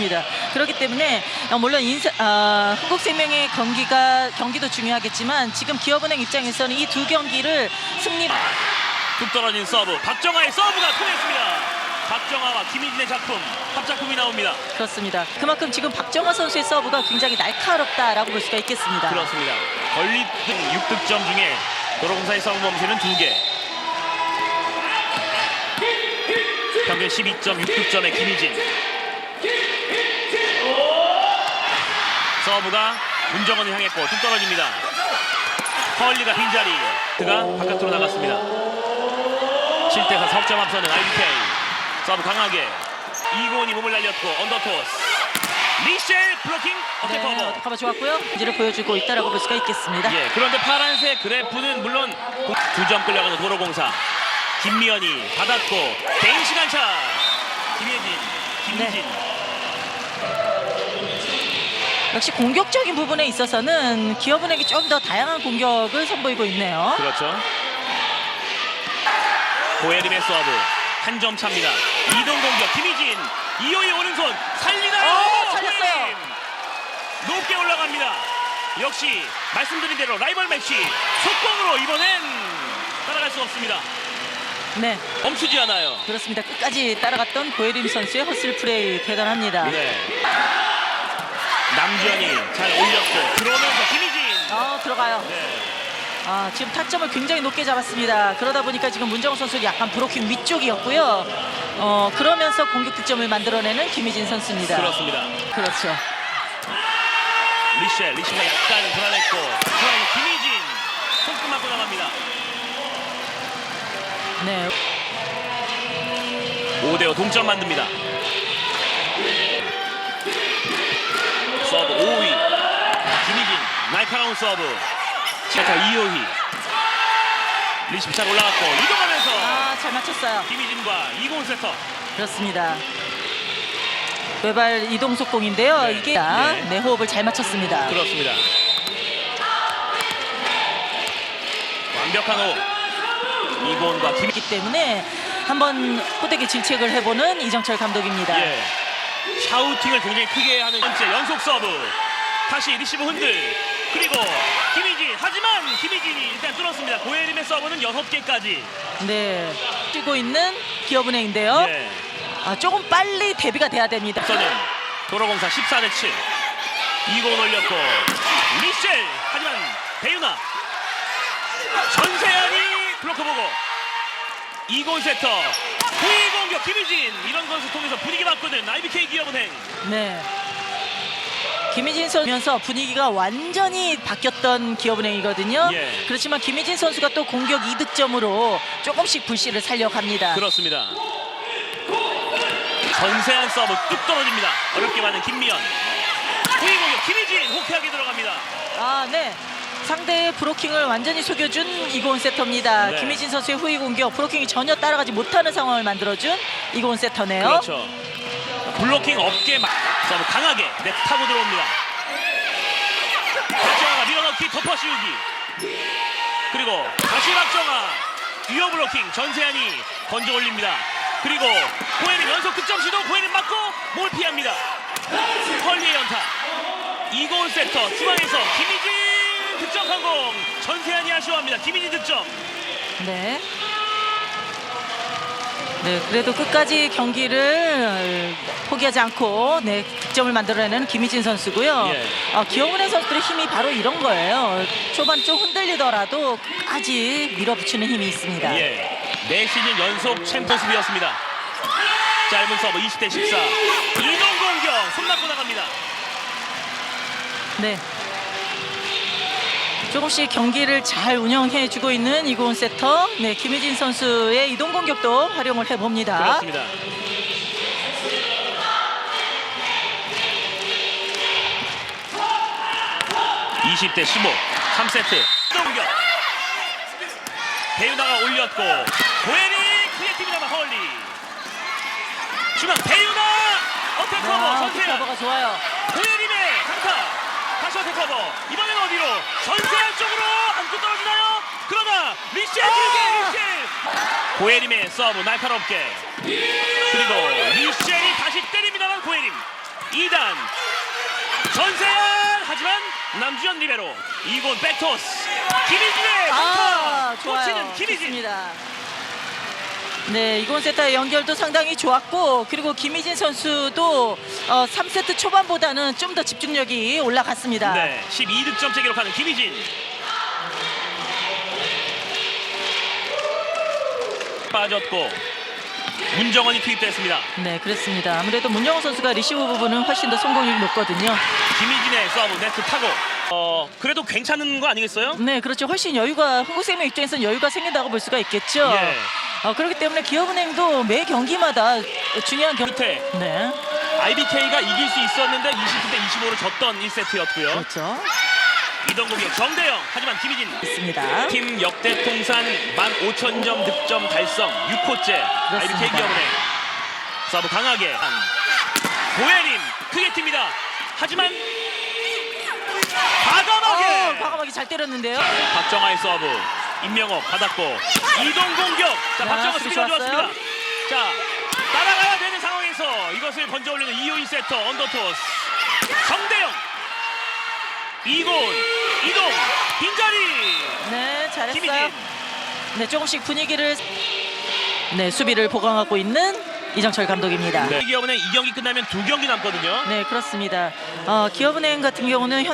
그렇습니다. 그렇기 때문에 어, 물론 인사, 아, 흥국생명의 경기가 경기도 중요하겠지만 지금 기업은행 입장에서는 이 두 경기를 승리. 뚝 떨어진 서브 박정아의 서브가 통했습니다. 박정아와 김희진의 작품 합작품이 나옵니다. 그렇습니다. 그만큼 지금 박정화 선수의 서브가 굉장히 날카롭다라고 볼 수가 있겠습니다. 그렇습니다. 걸리 6득점 중에 도로공사의 서브 범실은 2개. 평균 12.6득점의 김희진. 서브가 문정원을 향했고 뚝 떨어집니다. 헐리가 빈자리. 그가 바깥으로 나갔습니다. 7대4 석점 앞서는 IBK. 서브 강하게. 이고은이 몸을 날렸고 언더토스. 미셸 블로킹 어택 네, 커버. 어택 커버 좋았고요. 이제를 보여주고 있다라고 볼 수가 있겠습니다. 예, 그런데 파란색 그래프는 물론 두 점 끌려가는 도로공사 김미연이 받았고 개인 시간 차 김예진, 김희진 역시 공격적인 부분에 있어서는 기업은행이 좀 더 다양한 공격을 선보이고 있네요. 그렇죠. 고예림의 서브 한 점 차입니다. 이동 공격 김희진 이호의 오른손 살리나요? 어, 살렸어요. 고예림. 높게 올라갑니다. 역시 말씀드린 대로 라이벌 매치 속공으로 이번엔 따라갈 수 없습니다. 네, 멈추지 않아요. 그렇습니다. 끝까지 따라갔던 고예림 선수의 허슬 플레이 대단합니다. 네. 잘 올렸고 들어오면서 김희진. 어, 들어가요. 네. 아, 지금 타점을 굉장히 높게 잡았습니다. 그러다 보니까 지금 문정호 선수 약간 브로킹 위쪽이었고요. 어, 그러면서 공격 득점을 만들어내는 김희진 선수입니다. 그렇습니다. 그렇죠. 리셸, 리셸가 약간 불안했고 중앙에 김희진 손금 맞고 나갑니다. 네. 5대5 동점 만듭니다. 서브 5위 김희진 날카로운 서브 이호희 리시브 잘 올라갔고 이동하면서 아, 잘 맞췄어요. 김희진과 이공 세터 그렇습니다. 외발 이동 속공인데요. 네. 이게 네. 네, 호흡을 잘 맞췄습니다. 그렇습니다. 완벽한 호흡 이곤과 김 그렇기 때문에 한번 호되게 질책을 해보는 이정철 감독입니다. 예. 샤우팅을 굉장히 크게 하는 번째 연속 서브 다시 리시브 흔들 그리고 김희진 하지만 김희진이 일단 뚫었습니다 고예림의 서브는 여섯 개까지 네. 뛰고 있는 기업은행인데요. 예. 아, 조금 빨리 대비가 돼야 됩니다. 앞서는 도로공사 14 대 7 이곤 올렸고 리셸 하지만 배윤아 전세현이 블로커 보고 이곤 세터 후위 공격 김희진 이런 것을 통해서 분위기 바꾸는 IBK 기업은행 네. 김희진 선수면서 분위기가 완전히 바뀌었던 기업은행이거든요. 예. 그렇지만 김희진 선수가 또 공격 2득점으로 조금씩 불씨를 살려갑니다. 그렇습니다. 전세한 서브 뚝 떨어집니다. 어렵게 맞은 김미연. 후위 공격 김희진 호쾌하게 들어갑니다. 아, 네. 상대의 브로킹을 완전히 속여준 이고은 세터입니다. 네. 김희진 선수의 후위 공격, 브로킹이 전혀 따라가지 못하는 상황을 만들어준 이고은 세터네요. 그렇죠. 블로킹 없게 막 서브 강하게 네트 타고 들어옵니다. 박정아가 밀어넣기 덮어 씌우기. 그리고 다시 박정아 듀오 블로킹 전세한이 건져 올립니다. 그리고 고혜림 연속 득점 시도 고혜림 맞고 뭘 피합니다. 헐리의 연타. 이고은 세터 중앙에서 김희진 득점 성공. 전세한이 아쉬워합니다. 김희진 득점. 네. 네, 그래도 끝까지 경기를 포기하지 않고 네, 득점을 만들어내는 김희진 선수고요. 예. 어, 기업은행 선수들의 힘이 바로 이런 거예요. 초반 좀 흔들리더라도 끝까지 밀어붙이는 힘이 있습니다. 예. 네 시즌 연속 챔피언스비였습니다. 짧은 서브 20대 14. 이동 공격 손 맞고 나갑니다. 네. 조금씩 경기를 잘 운영해주고 있는 이고은 세터. 네, 김혜진 선수의 이동 공격도 활용을 해봅니다. 그렇습니다. (20대 15) 3세트 공격 배윤아가 올렸고 고혜리 크리에이티브나마 헐리 중앙 배윤아 어택 커버 와, 전세현 커버가 좋아요. 고혜림의 강타 다시 어택 커버 어디로 전세현 쪽으로 안고 떨어지나요? 그러나 리셸 길게 리셸! 고혜림의 서브 날카롭게. 그리고 리셸이 다시 때립니다만 고혜림. 2단. 전세현 하지만 남주현 리베로. 이곤 백토스. 김희진의 아, 또 좋아요. 좋습니다. 네, 이건 세타의 연결도 상당히 좋았고 그리고 김희진 선수도 어, 3세트 초반보다는 좀 더 집중력이 올라갔습니다. 네, 12득점째 기록하는 김희진 빠졌고 문정원이 투입됐습니다 네, 그렇습니다. 아무래도 문정호 선수가 리시브 부분은 훨씬 더 성공률이 높거든요. 김희진의 서브 네트 타고 어 그래도 괜찮은 거 아니겠어요? 네, 그렇죠. 훨씬 여유가 한국생명 입장에서는 여유가 생긴다고 볼 수가 있겠죠. 예. 어, 그렇기 때문에 기업은행도 매 경기마다 중요한 경. 끝에 네, IBK가 이길 수 있었는데 29대 25로 졌던 1세트였고요 그렇죠. 이동 공격 정대영 하지만 김희진 있습니다. 팀 역대 통산 15,000점 득점 달성 6호째 IBK 기업은행 서브 강하게 고혜림 크게 튑니다 하지만 과감하게 어, 과감하게 잘 때렸는데요. 박정아의 서브 임명옥 받았고 이동 공격 자 야, 수비 수비가. 좋았습니다 자 따라가야 되는 상황에서 이것을 건져 올리는 이호인 세터 언더토스 정대영 이곤 이동 빈자리 네, 잘했어요. 김희진 네, 조금씩 분위기를 네 수비를 보강하고 있는 이정철 감독입니다. 네. 기업은행 이 경기 끝나면 두 경기 남거든요 네, 그렇습니다. 어, 기업은행 같은 경우는 현